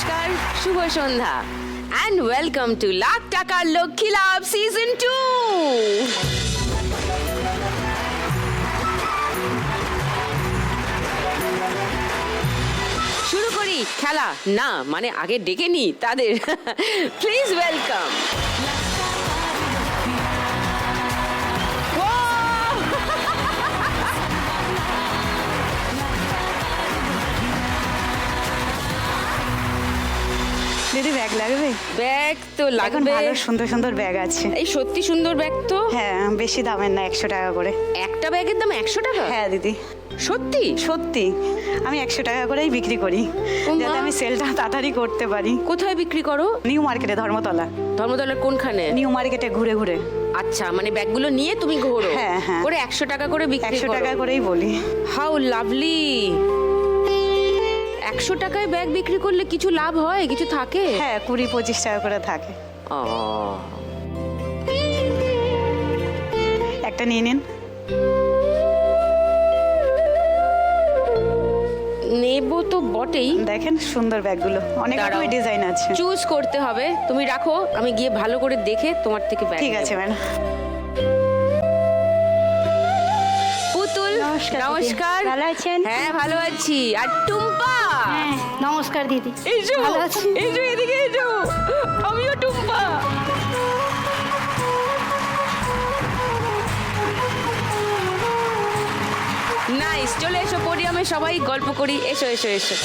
নমস্কার, শুভ সন্ধ্যা অ্যান্ড ওয়েলকাম টু লাখ টাকার লক্ষ্মী লাভ সিজন টু শুরু করি, খেলা। না মানে আগে ডেকে নি তাদের। প্লিজ ওয়েলকাম দিদি ব্যাগ লাগবে? ব্যাগ তো এখন লাগবে। ভালো সুন্দর সুন্দর ব্যাগ আছে। এই সত্যি সুন্দর ব্যাগ তো? হ্যাঁ বেশি দামের না একশো টাকা করে। একটা ব্যাগের দাম একশো টাকা? হ্যাঁ দিদি। সত্যি? সত্যি। আমি একশো টাকা করেই বিক্রি করি। যাতে আমি সেলটা তাড়াতাড়ি করতে পারি। কোথায় বিক্রি করো? নিউ মার্কেটে ধর্মতলা। ধর্মতলার কোনখানে? নিউ মার্কেটে ঘুরে ঘুরে। আচ্ছা মানে ব্যাগগুলো নিয়ে তুমি ঘোরো? হ্যাঁ, হ্যাঁ। করে একশো টাকা করে বিক্রি একশো টাকা করেই বলি। হাউ লাভলি একশো টাকায় ব্যাগ বিক্রি করলে কিছু লাভ হয়? কিছু থাকে? হ্যাঁ কুড়ি পঁচিশ টাকা করে থাকে। ও, একটা নিয়ে নিন। নেব তো বটেই। দেখেন সুন্দর ব্যাগগুলো। অনেক। রকমের ডিজাইন আছে। চুজ করতে হবে। তুমি রাখো আমি গিয়ে ভালো করে দেখে তোমার থেকে ব্যাগ ঠিক আছে ম্যাডাম। নমস্কার নমস্কার। ভালো আছেন? হ্যাঁ ভালো আছি। আর টুম্পা? হ্যাঁ নমস্কার দিদি। এসো। এসো এদিকে এসো আমিও টুম্পা। নাইস চলে এসো পোডিয়ামে সবাই গল্প করি। এসো এসো এসো।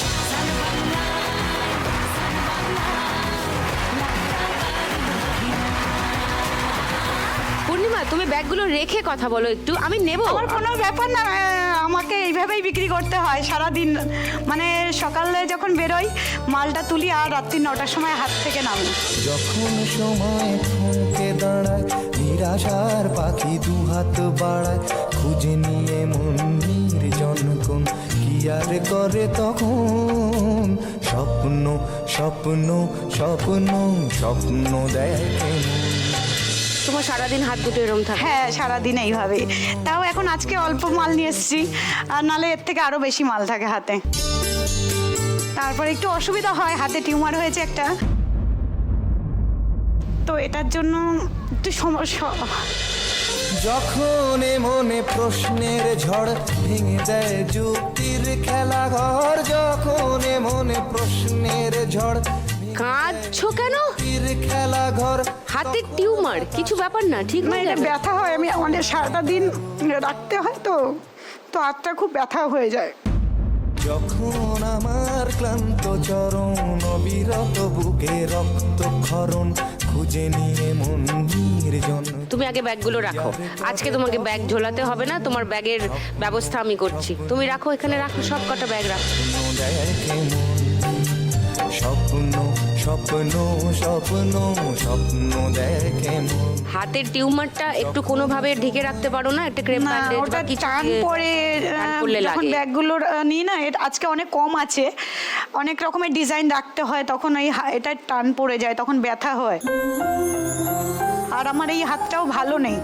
তুমি ব্যাগগুলো রেখে কথা বলো একটু আমি নেব। আমার কোনো ব্যাপার না আমাকে এইভাবেই বিক্রি করতে হয় সারা দিন মানে সকালে যখন বেরোই মালটা তুলি আর রাত্রি নটার সময় হাত থেকে নামি। যখন সময় থমকে দাঁড়ায় নিরাশার পাখি দুহাত বাড়ায় খুঁজে নিয়ে মন নির্জন কোন কি আর করে তখন? স্বপ্ন স্বপ্ন স্বপ্ন স্বপ্ন দেখে। তোমার সারাদিন হাত দুটো এরম থাকে? হ্যাঁ সারাদিন এইভাবে। তাও এখন আজকে অল্প মাল নিয়ে এসেছি। আর নালে এর থেকে আরও বেশি মাল থাকে হাতে। তারপর একটু অসুবিধা হয় হাতে টিউমার হয়েছে একটা। তো এটার জন্য একটু সমস্যা। যখন মনে প্রশ্নের ঝড় ভেঙে দেয় যুক্তির খেলা ঘর যখন মনে প্রশ্নের ঝড় কাঁদছো কেন? তীর খেলা ঘর। হাতে টিউমার কিছু ব্যাপার না ঠিক না এটা ব্যথা হয় আমি অনেক সারাটা দিন রাখতে হয় তো তো হাতটা খুব ব্যথা হয়ে যায়। যখন আমার ক্লান্ত চরণ অবিরত বুকে রক্ত ক্ষরণ খুঁজে নিয়ে মন নির্জন। তুমি আগে ব্যাগগুলো রাখো। আজকে তোমাকে ব্যাগ ঝোলাতে হবে না তোমার ব্যাগের ব্যবস্থা আমি করছি। তুমি রাখো এখানে রাখো সব কটা ব্যাগ রাখো। স্বপ্ন স্বপ্ন স্বপ্ন স্বপ্ন দেখে হাতের টিউমারটা একটু কোনোভাবে ঢেকে রাখতে পারো না? একটা ক্রেপ ব্যান্ডেজ ওটা বা কিছু টান পরে যখন ব্যাগগুলো নিই না আজকে অনেক কম আছে। অনেক রকমের ডিজাইন রাখতে হয় তখন ওই হা- এটা টান পড়ে যায় তখন ব্যথা হয়। আর আমার এই হাতটাও ভালো নেই।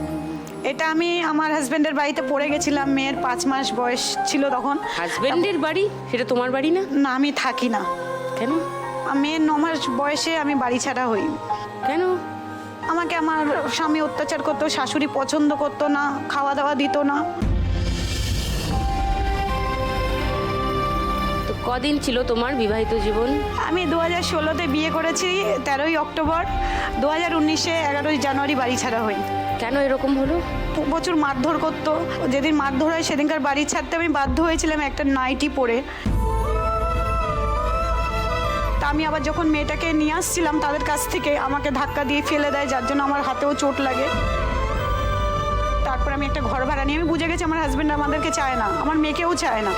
এটা আমি আমার হাজবেন্ডের বাড়িতে পড়ে গেছিলাম মেয়ের পাঁচ মাস বয়স ছিল তখন। হাজবেন্ডের বাড়ি? সেটা তোমার বাড়ি না? না আমি থাকি না। কেন? মেয়ের ন মাস বয়সে আমি বাড়ি ছাড়া হই। কেন? আমাকে আমার স্বামী অত্যাচার করতো শাশুড়ি পছন্দ করতো না খাওয়া দাওয়া দিত না। তো কদিন ছিল তোমার বিবাহিত জীবন? আমি দু হাজার ষোলোতে বিয়ে করেছি তেরোই অক্টোবর। দু হাজার উনিশে এগারোই জানুয়ারি বাড়ি ছাড়া হই। কেন এরকম হলো? প্রচুর মারধর করতো। যেদিন মারধর হয় সেদিনকার বাড়ি ছাড়তে আমি বাধ্য হয়েছিলাম একটা নাইটি পরে। তা আমি আবার যখন মেয়েটাকে নিয়ে আসছিলাম তাদের কাছ থেকে আমাকে ধাক্কা দিয়ে ফেলে দেয়, যার জন্য আমার হাতেও চোট লাগে। তারপর আমি একটা ঘর ভাড়া নিয়ে, আমি বুঝে গেছি আমার হাজব্যান্ড আমাদেরকে চায় না, আমার মেয়েকেও চায় না।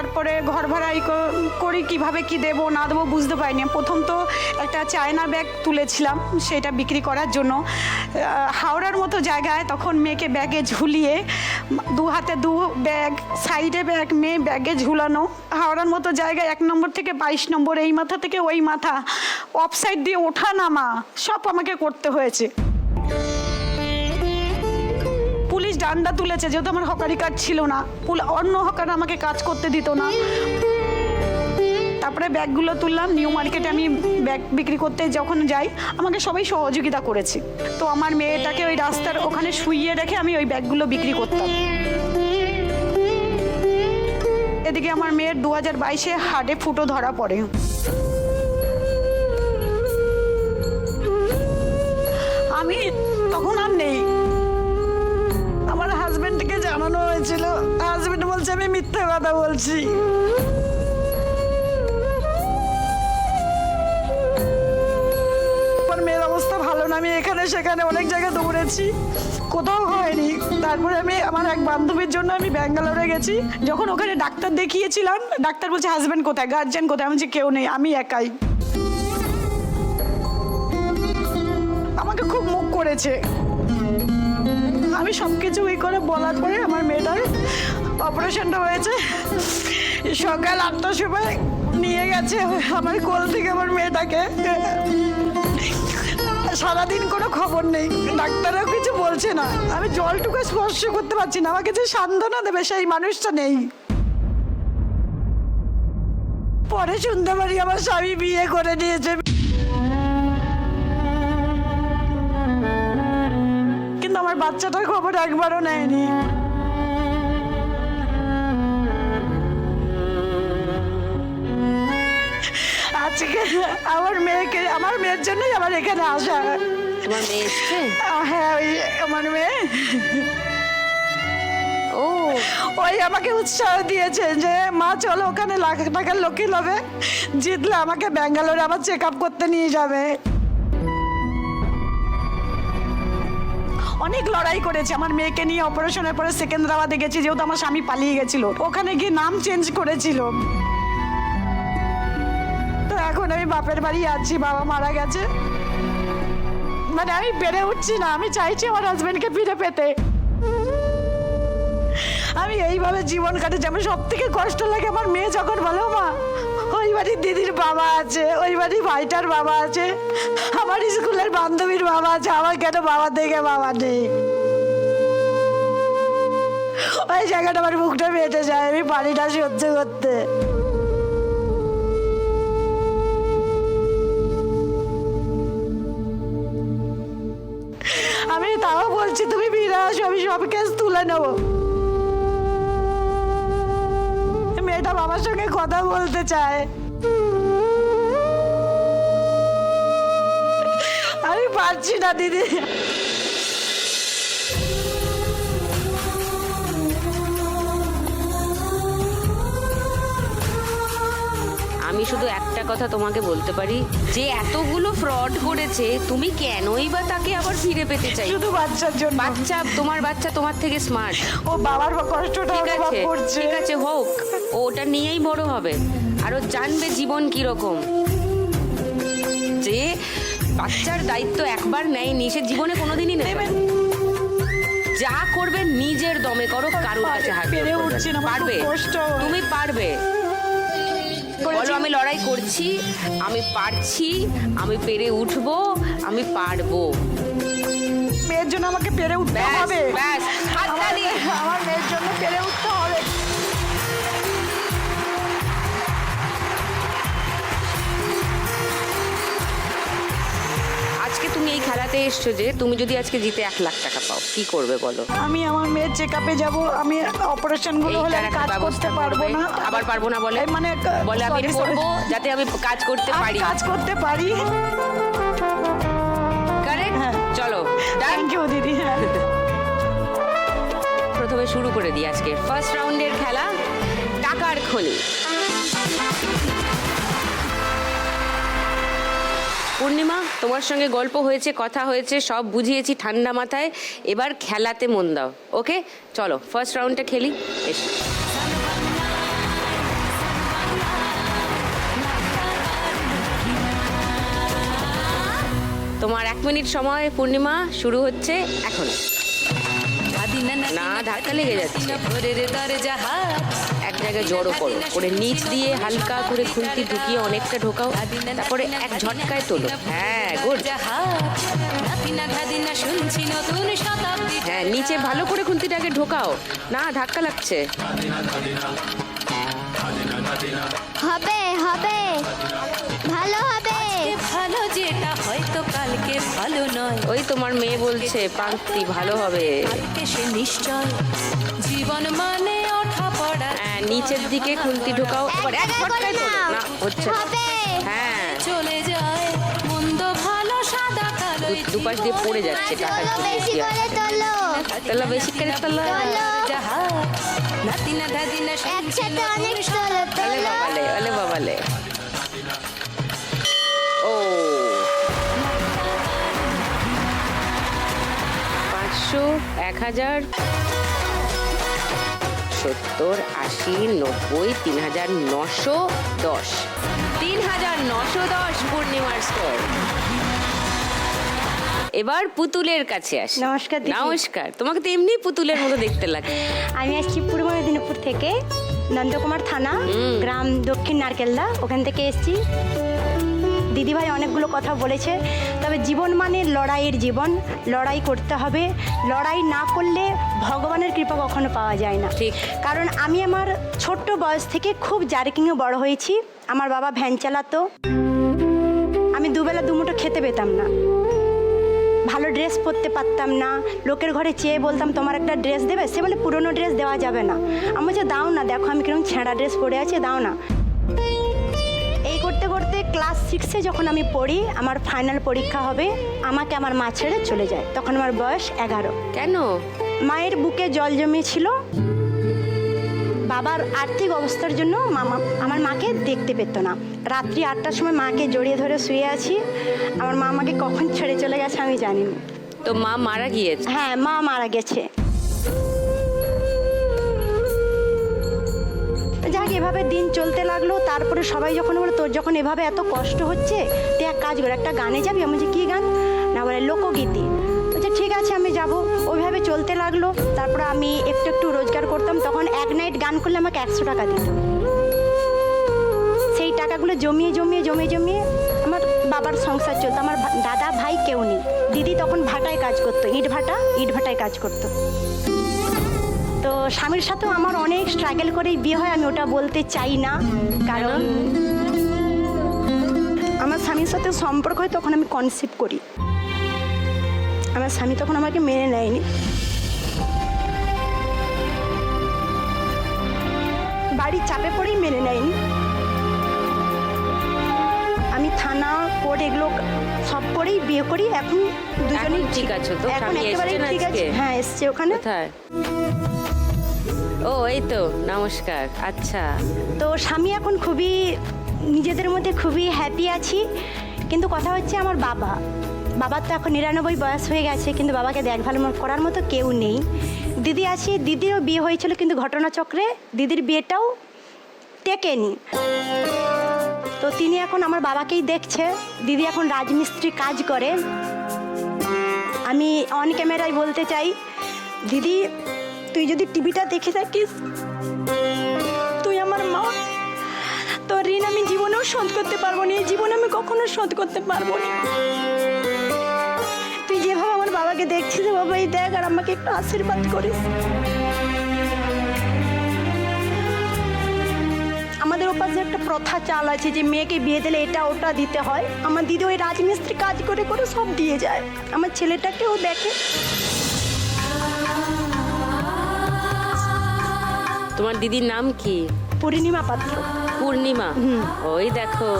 তারপরে ঘর ভাড়াই করি, কীভাবে কি দেবো, না দেবো বুঝতে পারিনি। প্রথম তো একটা চায়না ব্যাগ তুলেছিলাম, সেটা বিক্রি করার জন্য। হাওড়ার মতো জায়গায় তখন মেয়েকে ব্যাগে ঝুলিয়ে, দু হাতে দু ব্যাগ, সাইডে ব্যাগ, মেয়ে ব্যাগে ঝুলানো। হাওড়ার মতো জায়গায় এক নম্বর থেকে বাইশ নম্বর, এই মাথা থেকে ওই মাথা। অফ সাইড দিয়ে ওঠা নামা, সব আমাকে করতে হয়েছে। ডান্ডা তুলেছে, যেহেতু আমার হকারি কার্ড ছিল না অন্য হকার আমাকে কাজ করতে দিত না। তারপরে ব্যাগগুলো তুললাম নিউ মার্কেটে আমি ব্যাগ বিক্রি করতে যখন যাই, আমাকে সবাই সহযোগিতা করেছে। তো আমার মেয়েটাকে ওই রাস্তার ওখানে শুইয়ে রেখে আমি ওই ব্যাগগুলো বিক্রি করতাম। এদিকে আমার মেয়ের দু হাজার বাইশে হার্টে ফুটো ধরা পড়ে। আমি কথা বলছি। আমার মেয়ের অবস্থা ভালো না, আমি এখানে সেখানে অনেক জায়গায় দৌড়েছি। কোথাও হয়নি। তারপরে আমি আমার এক বান্ধবীর জন্য আমি ব্যাঙ্গালোরে গেছি। যখন ওখানে ডাক্তার দেখিয়েছিলাম, ডাক্তার বলছে হাজবেন্ড কোথায়? গার্জিয়ান কোথায়? আমি বলছি, কেউ নেই, আমি একাই। আমাকে খুব মুখ করেছে। আমি সব কিছু ওই করে বলার পরে আমার মেয়েটার অপারেশনটা হয়েছে। সকাল আটটার সময় নিয়ে গেছে আমার কোল থেকে আমার মেয়েটাকে। সারাদিন কোনো খবর নেই ডাক্তারও কিছু বলছে না। আমি জলটুকু স্পর্শ করতে পারছি না, আমাকে যে সান্ত্বনা দেবে সেই মানুষটা নেই। পরে শুনতে পারি আমার স্বামী বিয়ে করে নিয়েছে কিন্তু আমার বাচ্চাটার খবর একবারও নেয়নি। আমার মেয়েকে আমার মেয়ের জন্যই আমার এখানে আসা তোমার মেয়ে এসছে? হ্যাঁ ওই আমার মেয়ে। ও। ওই আমাকে উৎসাহ দিয়েছে যে মা চলো ওখানে লাখ টাকার লক্ষ্মী লবে। জিতলে আমাকে ব্যাঙ্গালোরে আবার চেক আপ করতে নিয়ে যাবে। অনেক লড়াই করেছে। আমার মেয়েকে নিয়ে অপারেশনের পরে সেকেন্দ্রাবাদে গেছি যেহেতু আমার স্বামী পালিয়ে গেছিল। ওখানে গিয়ে নাম চেঞ্জ করেছিল। আমি বাপের বাড়ি আছি, বাবা মারা গেছে। মানে আমি পেরে উঠছি না, আমি চাইছি আমার হাজবেন্ডকে ফিরে পেতে। আমি এইভাবে জীবন কাটাচ্ছি আমার সব থেকে কষ্ট লাগে আমার মেয়ে যখন বলো, মা, ওই বাড়ির দিদির বাবা আছে, ওই বাড়ির ভাইটার বাবা আছে, আমার স্কুলের বান্ধবীর বাবা আছে, আমার কেন বাবা থেকে বাবা নেই? ওই জায়গাটা আমার মুখটা বেঁটে যায়, আমি না সহ্য করতে। আসো, আমি সব কেস তুলে নেব। মেয়েটা বাবার সঙ্গে কথা বলতে চায়। আমি পারছি না, দিদি। আমি শুধু একটা কথা তোমাকে বলতে পারি যে এতগুলো ফ্রড করেছে তুমি কেনই বা তাকে আবার ফিরে পেতে চাই শুধু বাচ্চার জন্য। বাচ্চা তোমার বাচ্চা তোমার থেকে স্মার্ট ও বাবার কষ্টটা ঠিক অনুভব আছে করছে। ঠিক আছে হোক ওটা নিয়েই বড় হবে। আর ও জানবে জীবন কীরকম। যে বাচ্চার দায়িত্ব একবার নেয়নি সে জীবনে কোনোদিনই নেবে না। যা করবে নিজের দমে করো কারোর কাছে হাত না, পারবে? তুমি পারবে। লড়াই করছি আমি পারছি আমি পেরে উঠব আমি পারব। মেয়ের জন্য আমাকে পেরে উঠতে হবে। আমার মেয়ের জন্য পেরে উঠতে এই খেলাতে এসছো যে তুমি যদি আজকে জিতে এক লাখ টাকা পাও কি করবে বলো? আমি আমার মেয়ের চেক আপে যাব আমি অপারেশনগুলো হলে কাজ করতে পারব না। আবার পারব না বলে? মানে বলে আমি. করব যাতে আমি কাজ করতে পারি। কাজ করতে পারি। কারেক্ট হ্যাঁ। চলো থ্যাংক ইউ দিদি হ্যাঁ। প্রথমে শুরু করে দিই আজকে ফার্স্ট রাউন্ডের খেলা টাকার খনি। পূর্ণিমা তোমার সঙ্গে গল্প হয়েছে কথা হয়েছে সব বুঝিয়েছি ঠান্ডা মাথায়। এবার খেলাতে মন দাও ওকে? চলো ফার্স্ট রাউন্ডটা খেলি এসো। তোমার এক মিনিট সময় পূর্ণিমা শুরু হচ্ছে এখন। না ধাক্কা লেগে যাচ্ছে। জায়গায় জড়ো করো। করে নিচ দিয়ে হালকা করে খুন্তি ঢুকিয়ে অনেকটা ঢোকাও তারপরে এক ঝটকায় তোলো। হ্যাঁ গুড হ্যাঁ নিচে ভালো করে খুন্তিটাকে ঢোকাও। না ধাক্কা লাগছে। হবে হবে। ভালো হবে। ভালো যেটা হয়তো কালকে ভালো নয় ওই তোমার মেয়ে বলছে পান্তি ভালো হবে। সে নিশ্চয় জীবন মানে নিচের দিকে খুন্তি ঢোকাও এবার এক তোলো। না হচ্ছে হ্যাঁ। চলে যায় মন্দ ভালো সাদা কালো দুপাশ দিয়ে পড়ে যাচ্ছে টাকা বেশি করে তোলো। তাহলে বেশি করে তোলো। তোলো। নাতিনা দাদিনা একসাথে অনেক তোলো আলে তোলো বাবালে আলে বাবালে। ও। পাঁচশো এক হাজার। সত্তর আশি নব্বই তিন হাজার নশো দশ। তিন হাজার নশো দশ পূর্ণিমার স্কোর এবার পুতুলের কাছে আসি। নমস্কার দিদি। নমস্কার। তোমাকে তো এমনি পুতুলের মতো দেখতে লাগে। আমি আসছি পূর্ব মেদিনীপুর থেকে নন্দকুমার থানা গ্রাম দক্ষিণ নারকেলদা। ওখান থেকে এসেছি। দিদিভাই অনেকগুলো কথা বলেছে তবে জীবন মানে লড়াইয়ের জীবন লড়াই করতে হবে। লড়াই না করলে ভগবানের কৃপা কখনো পাওয়া যায় না। ঠিক। কারণ আমি আমার ছোট্ট বয়স থেকে খুব জার্কিংয়ে বড় হয়েছি আমার বাবা ভ্যান চালাতো। আমি দুবেলা দুমুঠো খেতে পেতাম না। ভালো ড্রেস পরতে পারতাম না লোকের ঘরে চেয়ে বলতাম তোমার একটা ড্রেস দেবে? সে বলে পুরনো ড্রেস দেওয়া যাবে না। আমি বলছি দাও না দেখো আমি কীরকম ছেঁড়া ড্রেস পরে আছে দাও না। ক্লাস সিক্সে যখন আমি পড়ি আমার ফাইনাল পরীক্ষা হবে আমাকে আমার মা ছেড়ে চলে যায়। তখন আমার বয়স এগারো। কেন? মায়ের বুকে জল জমেছিল। বাবার আর্থিক অবস্থার জন্য মামা আমার মাকে দেখতে পেত না। রাত্রি আটটার সময় মাকে জড়িয়ে ধরে শুয়ে আছি। আমার মা আমাকে কখন ছেড়ে চলে গেছে আমি জানি না তো মা মারা গিয়েছে? হ্যাঁ মা মারা গেছে। এভাবে দিন চলতে লাগল, তারপরে সবাই যখন বলে, তোর যখন এভাবে এত কষ্ট হচ্ছে, তুই এক কাজ করে, একটা গানে যাবি? আমি বলছি, কী গান? না, বলে, লোকগীতি। বলছে, ঠিক আছে, আমি যাব। ওইভাবে চলতে লাগল, তারপরে আমি একটু একটু রোজগার করতাম, তখন এক নাইট গান করলে আমাকে একশো টাকা দিত। সেই টাকাগুলো জমিয়ে জমিয়ে জমিয়ে জমিয়ে আমার বাবার সংসার চলতো। আমার দাদা ভাই কেউ নেই। দিদি তখন ভাটায় কাজ করতো, ইট ভাটা, ইট ভাটায় কাজ করতো। স্বামীর সাথেও আমার অনেক স্ট্রাগল করেই বিয়ে হয় আমি ওটা বলতে চাই না। কারণ আমার স্বামীর সাথে সম্পর্ক হয় তখন আমি কনসিভ করি। আমার স্বামী তখন আমাকে মেনে নেয়নি। বাড়ির চাপে পড়েই মেনে নেয়নি। আমি থানা কোর্ট এগুলো সব করেই বিয়ে করি। এখন দুজনেই ঠিক আছে তো? এখন স্বামী একেবারেই ঠিক আছে। হ্যাঁ এসছে ওখানে। কোথায়? ও, এই তো, নমস্কার আচ্ছা। তো স্বামী এখন খুবই, নিজেদের মধ্যে খুবই হ্যাপি আছি, কিন্তু কথা হচ্ছে আমার বাবা। বাবার তো এখন নিরানব্বই বয়স হয়ে গেছে, কিন্তু বাবাকে দেখভাল করার মতো কেউ নেই। দিদি আছে, দিদিরও বিয়ে হয়েছিল, কিন্তু ঘটনাচক্রে দিদির বিয়েটাও টেকেনি। তো তিনি এখন আমার বাবাকেই দেখছে। দিদি এখন রাজমিস্ত্রি কাজ করে। আমি অন ক্যামেরায় বলতে চাই, দিদি তুই যদি টিভিটা দেখে থাকিস, তুই আমার মা। তোর ঋণ আমি জীবনেও শোধ করতে পারব না, এই জীবনে আমি কখনো শোধ করতে পারব না। তুই যেভাবে আমার বাবাকে দেখছিস বাবা দেখ আর আমাকে একটু আশীর্বাদ করিস। আমাদের ওপাশে একটা প্রথা চাল আছে যে মেয়েকে বিয়ে দিলে এটা ওটা দিতে হয়। আমার দিদি ওই রাজমিস্ত্রি কাজ করে করে সব দিয়ে যায়। আমার ছেলেটাকেও দেখে। তোমার দিদির নাম কি? পূর্ণিমা পাত্র। পূর্ণিমা। ওই দেখো।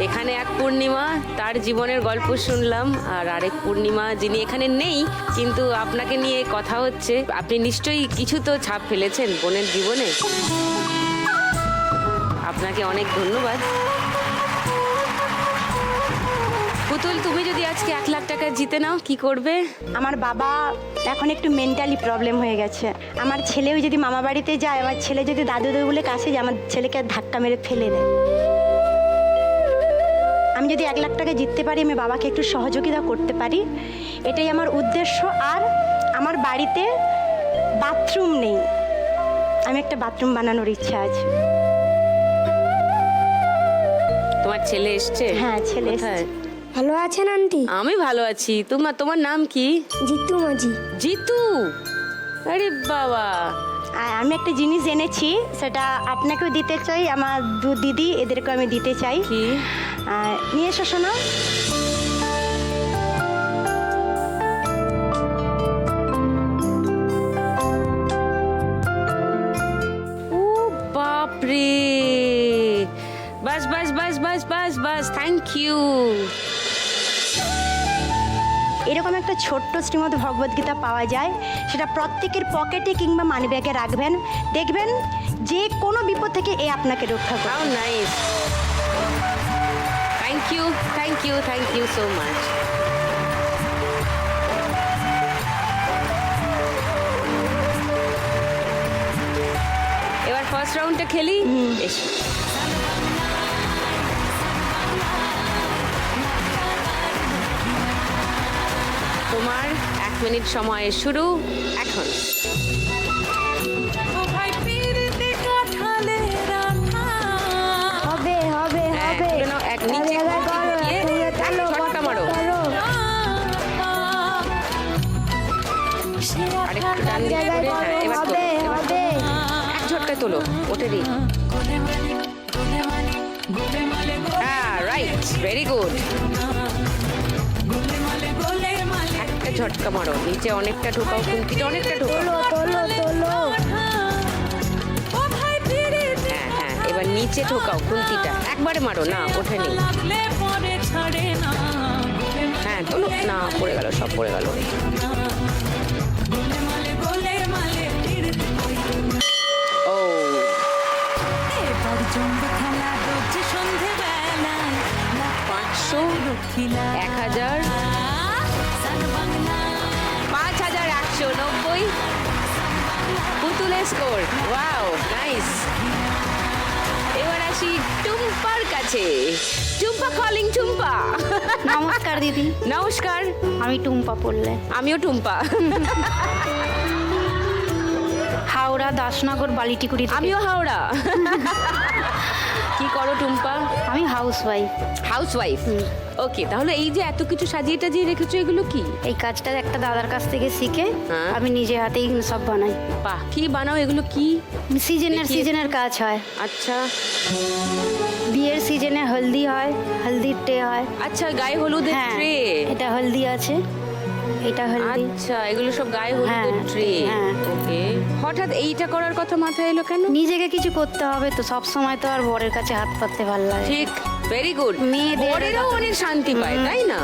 এখানে এক পূর্ণিমা তার জীবনের গল্প শুনলাম আর আরেক পূর্ণিমা যিনি এখানে নেই কিন্তু আপনাকে নিয়ে কথা হচ্ছে। আপনি নিশ্চয়ই কিছু তো ছাপ ফেলেছেন বোনের জীবনে। আপনাকে অনেক ধন্যবাদ। পুতুল তুমি যদি আজকে এক লাখ টাকা জিতে নাও কি করবে? আমার বাবা এখন একটু মেন্টালি প্রবলেম হয়ে গেছে। আমার ছেলেও যদি মামা বাড়িতে যায় আমার ছেলে যদি দাদু দাদু বলে কাছে যায় আমার ছেলেকে ধাক্কা মেরে ফেলে দেয়। আমি যদি এক লাখ টাকা জিততে পারি আমি বাবাকে একটু সহযোগিতা করতে পারি। এটাই আমার উদ্দেশ্য। আর আমার বাড়িতে বাথরুম নেই। আমি একটা বাথরুম বানানোর ইচ্ছা আছে। তোমার ছেলে এসছে? হ্যাঁ, ছেলে? এসছে। ভালো আছেন আন্টি? আমি ভালো আছি। তোমার তোমার নাম কি? জিতু মাঝি। জিতু? আরে বাবা। আর আমি একটা জিনিস এনেছি সেটা আপনাকেও দিতে চাই আমার দু দিদি এদেরকেও আমি দিতে চাই। কি? নিয়ে এসো শোনো ও বাপ রে বাস বাস বাস বাস বাস বাস থ্যাংক ইউ একটা ছোট্ট শ্রীমদ্ ভগবদ গীতা পাওয়া যায় সেটা প্রত্যেকের পকেটে কিংবা মানিব্যাগে রাখবেন। দেখবেন যে কোনো বিপদ থেকে এ আপনাকে রক্ষা করবে। Nice thank you thank you thank you so much এবার ফার্স্ট রাউন্ডটা খেলি? তোমার এক মিনিট সময় শুরু এখন। হবে হবে এক নিচে ঝটকা মারো। আরেকটু ডান দিকে এবার তোলো, এক ঝটকায় তোলো রাইট ভেরি গুড একটা ঝটকা মারো নিচে অনেকটা ঢোকাও কুমকিটা অনেকটা ঢোকাও। তোলো তোলো তোলো। হ্যাঁ হ্যাঁ এবার নিচে ঢোকাও কুন্তিটা একবারে মারো না ওঠেনি লাগলে পরে ছাড়ে না। হ্যাঁ তোলো না পড়ে গেল সব পড়ে গেল। ও। পাঁচশো এক হাজার স্কোর। Wow nice. এবার আসি টুম্পার কাছে। টুম্পা কলিং টুম্পা। নমস্কার দিদি। নমস্কার। আমি টুম্পা পড়লে। আমিও টুম্পা। হাওড়া দাসনগর বালিটিকুড়ি। আমিও হাওড়া। কি করো টুম্পা? আমি housewife housewife okay তাহলে এই যে এত কিছু সাজিয়ে টাজিয়ে রেখেছো এগুলো কি? এই কাজটা একটা দাদার কাছ থেকে শিখে হ্যাঁ। আমি নিজে হাতেই সব বানাই। বাহ কি বানাও এগুলো কি? সিজনের সিজনের কাজ হয়। আচ্ছা। বিয়ের সিজনে হলদি হয় হলদির টে হয়। আচ্ছা গায়ে হলুদের হ্যাঁ ট্রে। এটা হলদি আছে। এটা হলদি। আচ্ছা এগুলো সব গায়ে হলুদের ট্রে হ্যাঁ। ওকে হঠাৎ এইটা করার কথা মাথায় এলো কেন? নিজেকে কিছু করতে হবে তো সব সময় তো আর বরের কাছে হাত পাততে ভালো লাগে। ঠিক ভেরি গুড মেয়েদের বরেরাও যখন- অনেক শান্তি পায় তাই না?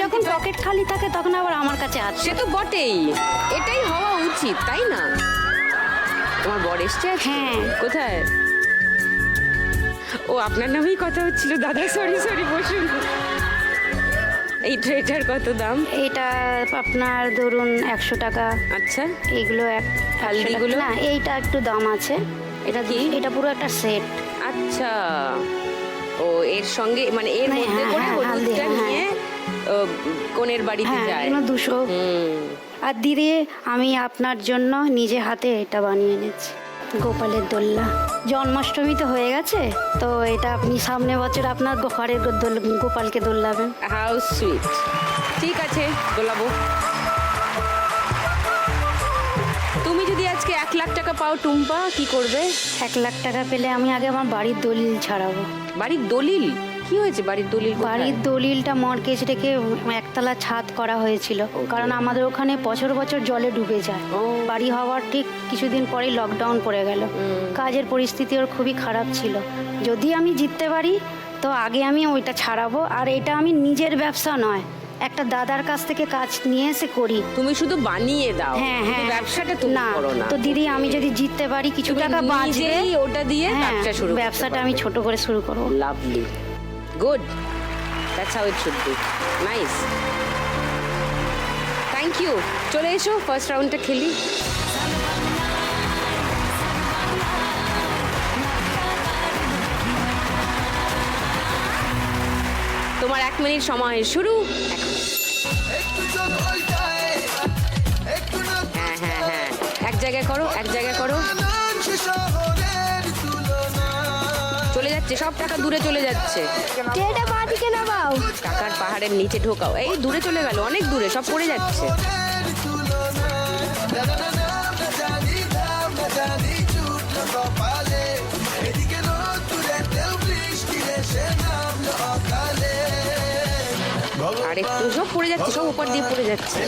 যখন পকেট খালি থাকে তখন আবার আমার কাছে হাত সে তো বটেই। এটাই হওয়া উচিত তাই না? তোমার বর এসছে হ্যাঁ। কোথায়? ও আপনার নামেই কথা হচ্ছিল দাদা সরি সরি বসুন। এই ট্রেটার কত দাম? এটা আপনার ধরুন একশো টাকা। আচ্ছা। এগুলো এক হালদিগুলো? না এইটা একটু দাম আছে। এটা কি? এটা পুরো একটা সেট। আচ্ছা। ও এর সঙ্গে মানে এর হ্যাঁ, মধ্যে হ্যাঁ, করে হ্যাঁ, হলুদটা হ্যাঁ, নিয়ে কনের বাড়িতে যায়। দুশো। আর দিদি আমি আপনার জন্য নিজে হাতে এটা বানিয়ে এনেছি। গোপালের দোল্লা। জন্মাষ্টমী তো হয়ে গেছে তো এটা আপনি সামনে বছর আপনার ঘরের দোল- গোপালকে দোল্লাবেন। হাউ সুইট ঠিক আছে দোলাবো। তুমি যদি আজকে এক লাখ টাকা পাও টুম্পা কি করবে? এক লাখ টাকা পেলে আমি আগে আমার বাড়ির দলিল ছাড়াবো। বাড়ির দলিল? কি হয়েছে বাড়ির দলিল বাড়ির দলিলটা মর্গেজ রেখে একতলা ছাদ করা হয়েছিল। কারণ আমাদের ওখানে বছর বছর জলে ডুবে যায়। বাড়ি হওয়ার ঠিক কিছুদিন পরেই লকডাউন পড়ে গেল। কাজের পরিস্থিতি ওর খুবই খারাপ ছিল। যদি আমি জিততে পারি তো আগে আমি ওইটা ছাড়াবো। আর এটা আমি নিজের ব্যবসা নয় একটা দাদার কাছ থেকে কাজ নিয়ে এসে করি। তুমি শুধু বানিয়ে দাও। হ্যাঁ হ্যাঁ। ব্যবসাটা তুমি না তো দিদি আমি যদি জিততে পারি কিছু টাকা বাঁচবে। ওটা দিয়ে হ্যাঁ ব্যবসা শুরু ব্যবসাটা আমি ছোট করে শুরু করব। Lovely good that's how it should be nice thank you চলে এসো ফার্স্ট রাউন্ডটা খেলি। তোমার এক মিনিট সময় শুরু। হ্যাঁ হ্যাঁ হ্যাঁ। এক জায়গায় করো, এক জায়গায় করো। যাচ্ছে সব টাকা দূরে চলে যাচ্ছে। ট্রেটা পা দিকে নামাও। টাকার পাহাড়ের নিচে ঢোকাও। এই দূরে চলে গেল অনেক দূরে সব পড়ে যাচ্ছে। আর একটু সব পড়ে যাচ্ছে সব উপর দিয়ে পড়ে যাচ্ছে।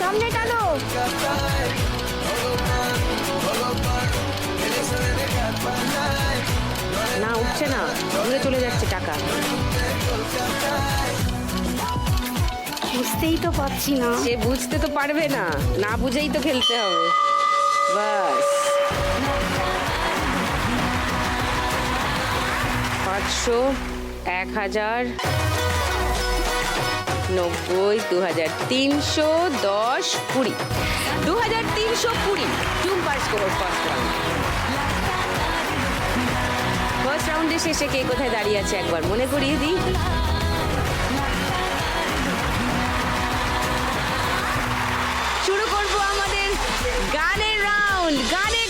সামনে টানো। না উঠছে না। দূরে চলে যাচ্ছে টাকা। বুঝতেই তো পারছি না। সে বুঝতে তো পারবে না। না বুঝেই তো খেলতে হবে। বাস। পাঁচশো এক হাজার। নব্বই দু হাজার তিনশো দশ কুড়ি। দু হাজার তিনশো কুড়ি টুম্পার স্কোর ফার্স্ট রাউন্ড ফার্স্ট রাউন্ডে শেষে কে কোথায় দাঁড়িয়ে আছে একবার মনে করিয়ে দিই? শুরু করব আমাদের গানের রাউন্ড গানে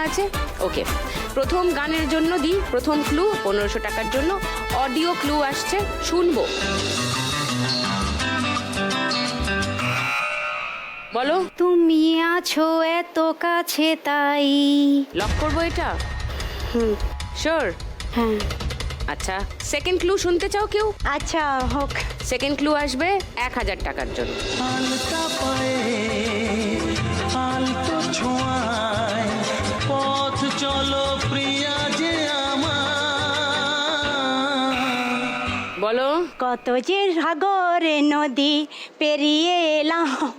আছে? ওকে প্রথম গানের জন্য দিই প্রথম ক্লু পনেরোশো টাকার জন্য অডিও ক্লু আসছে শুনব। বলো। তুমি আছো এত কাছে তাই। লক করব এটা? হুম। শিওর হ্যাঁ। আচ্ছা সেকেন্ড ক্লু শুনতে চাও কেউ? আচ্ছা হোক। সেকেন্ড ক্লু আসবে এক হাজার টাকার জন্য। চলো প্রিয়া যে আমার। বলো। কত যে সাগরে নদী পেরিয়ে এলাম।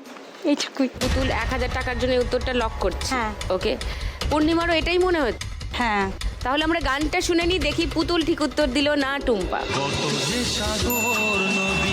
এইটুকুই। পুতুল এক হাজার টাকার জন্য এই উত্তরটা লক করছে। হ্যাঁ। ওকে পূর্ণিমারও এটাই মনে হচ্ছে। হ্যাঁ। তাহলে আমরা গানটা শুনে নিই দেখি পুতুল ঠিক উত্তর দিল না টুম্পা। কত যে সাগর নদী